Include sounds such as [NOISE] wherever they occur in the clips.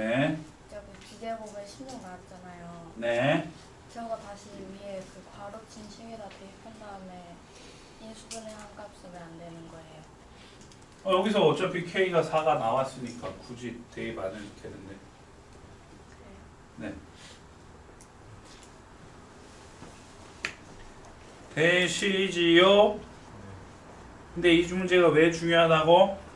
네. 저기 비제곱에 16 나왔잖아요. 네. 저거 다시 위에 그 괄호친 식에다 대입한 다음에 인수분해 한 값은 왜안 되는 거예요? 어, 여기서 어차피 K가 4가 나왔으니까 굳이 대입 안 해도 되는데. 그래요. 대시지요. 근데 이 문제가 왜 중요하다고?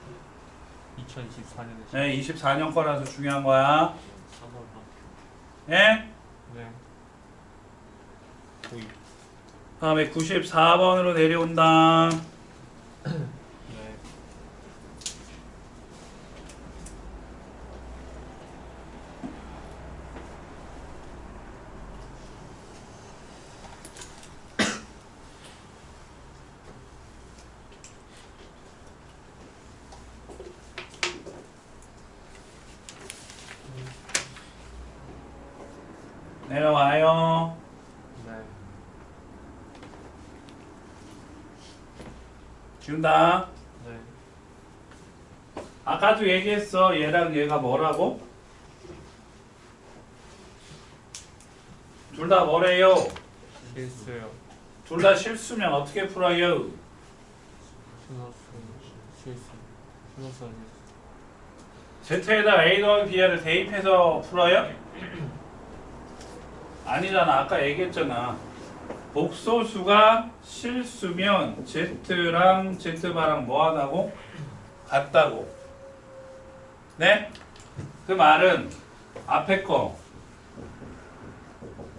2024년에 네, 24년 거라서 중요한 거야. 3월 예? 네. 고이. 다음에 94번으로 내려온다. 네. 내려와요. 네. 지운다. 네. 아까도 얘기했어. 얘랑 얘가 뭐라고? 둘 다 뭐래요? 실수요. 둘 다 실수면 어떻게 풀어요? 실수. 순서수 Z에다 A 더하기 B를 대입해서 풀어요? [CLEARS THROAT] 아니잖아. 아까 얘기했잖아. 복소수가 실수면 Z랑 Z바랑 뭐하다고? 같다고. 네? 그 말은 앞에 거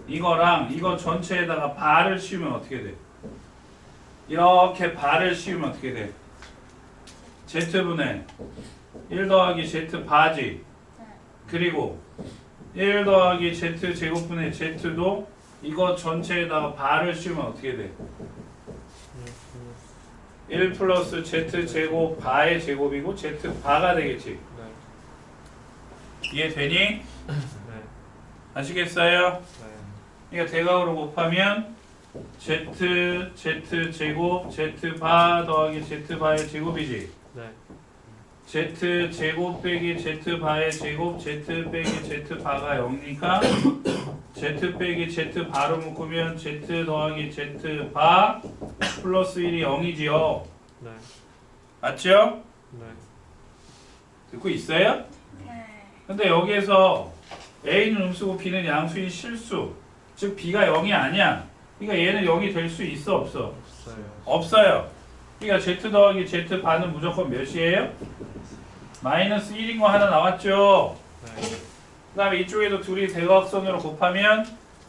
이거랑 이거 전체에다가 발을 씌우면 어떻게 돼? 이렇게 발을 씌우면 어떻게 돼? Z분의 1 더하기 Z 바지 네. 그리고 1 더하기 Z 제곱분의 Z도 이거 전체에다가 발을 씌우면 어떻게 돼? 1 플러스 Z 제곱 바의 제곱이고 Z 바가 되겠지 네. 이해되니? 네. 아시겠어요? 네. 그러니까 대각으로 곱하면 Z Z 제곱 Z 바 더하기 Z 바의 제곱이지 네. Z 제곱 빼기 Z 바의 제곱 Z 빼기 Z 바가 0이니까 Z 빼기 Z 바로 묶으면 Z 더하기 Z 바 플러스 1이 0이지요 네. 맞죠? 네. 듣고 있어요? 네. 근데 여기에서 A는 음수고 B는 양수인 실수 즉 B가 0이 아니야 그러니까 얘는 0이 될 수 있어 없어? 없어요. 없어요 그러니까 Z 더하기 Z 바는 무조건 몇이에요? 마이너스 1인 거 하나 나왔죠 네. 그 다음에 이쪽에도 둘이 대각선으로 곱하면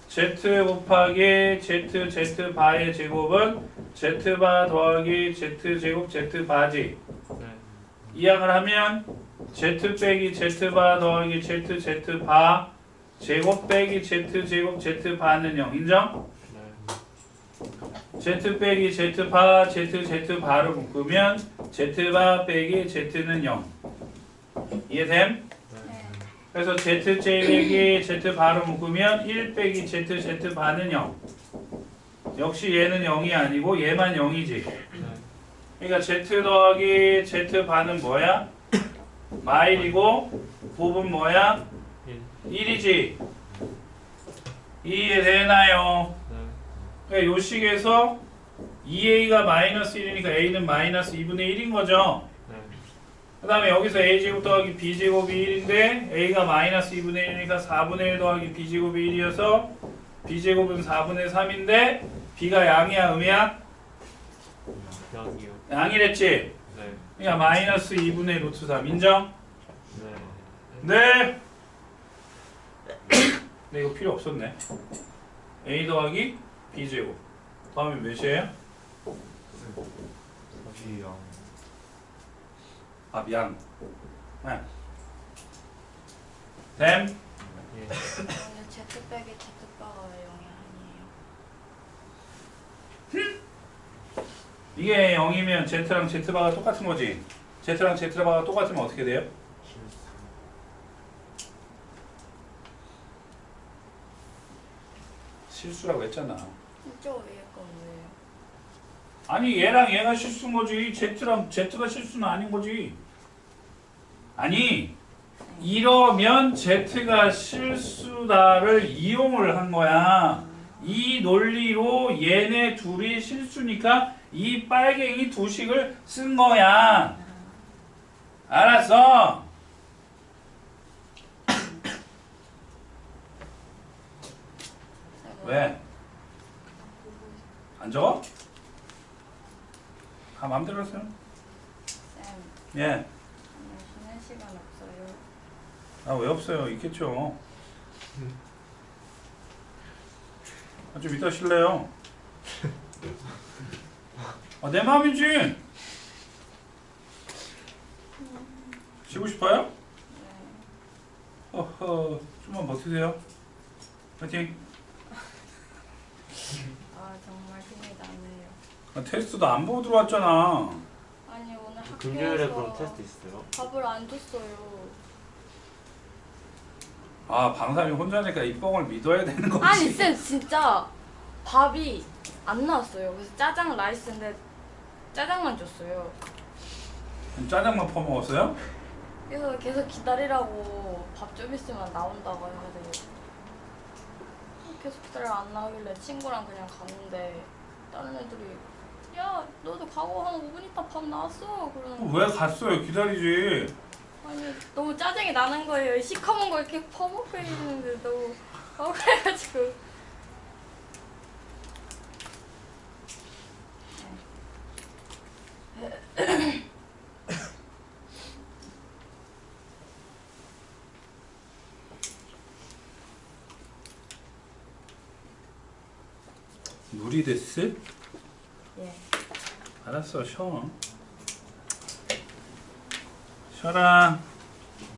z 곱하기 z z 바의 제곱은 z 바 더하기 z 제곱 z 바지 네. 이항을 하면 z 빼기 z 바 더하기 z z 바 제곱 빼기 z 제곱 z 바는 0 인정? 네. z 빼기 z 바 z z 바로 묶으면 z 바 빼기 z는 0 이해됨? 그래서 z 빼기 z 바로 묶으면 1 빼기 z z 바는 0 역시 얘는 0이 아니고 얘만 0이지 네. 그러니까 z 더하기 z 바는 뭐야? 마일이고 곱은 뭐야? 1. 1이지 이해되나요? 네. 그러니까 요 식에서 2a가 마이너스 1이니까 a는 마이너스 2분의 1인 거죠 네. 그 다음에 여기서 a제곱 더하기 b제곱이 1인데 a가 마이너스 2분의 1이니까 4분의 1 더하기 b제곱이 1이어서 b제곱은 4분의 3인데 b가 양이야 음이야? 양이요. 양이랬지? 네. 그러니까 마이너스 2분의 루트 3 인정? 네. 네. 근데 이거 필요 없었네. a 더하기 b제곱. 다음에 몇이에요? 4, 2, 0. 네. 예. 아 미안 됨? 제트백이 제트버거의 영이 아니에요. 이게 영이면 제트랑 제트바가 똑같은 거지. 제트랑 제트바가 똑같으면 어떻게 돼요? 실수라고 했잖아. 진짜 위에 건 왜요? 아니 얘랑 얘가 실수인 거지. Z랑 Z가 실수는 아닌 거지. 아니 이러면 Z가 실수다를 이용을 한 거야. 이 논리로 얘네 둘이 실수니까 이 빨갱이 두식을 쓴 거야. 알았어? [COUGHS] 왜? 안 적어? 다 마음대로. 쌤, 예. 오늘 쉬는 시간 없어요. 아 왜 없어요? 있겠죠. 아, 좀 이따 쉴래요. 아, 내 마음이지. 쉬고 싶어요? 네. 어허, 좀만 버티세요. 파이팅. 아 정말 힘이 나네요. 아, 테스트도 안 보고 들어왔잖아. 아니 오늘 금요일에 그럼 학교에서 테스트 있어요? 밥을 안 줬어요. 아, 방삼이 혼자니까 이 뻥을 믿어야 되는 거지. 아니 쌤 진짜 밥이 안 나왔어요. 그래서 짜장 라이스인데 짜장만 줬어요. 짜장만 퍼먹었어요? 그래서 계속 기다리라고 밥 좀 있으면 나온다고 해가지고 계속 기다려 안 나오길래 친구랑 그냥 갔는데 다른 애들이 야 너도 가고 한 5분 있다 밥 나왔어 그러는 왜 갔어요? 기다리지. 아니 너무 짜증이 나는 거예요. 시커먼 거 이렇게 퍼먹고 있는데 너무 억울해가지고. 누리 데스? 예. 알았어, 쉬 어. 쉬어라.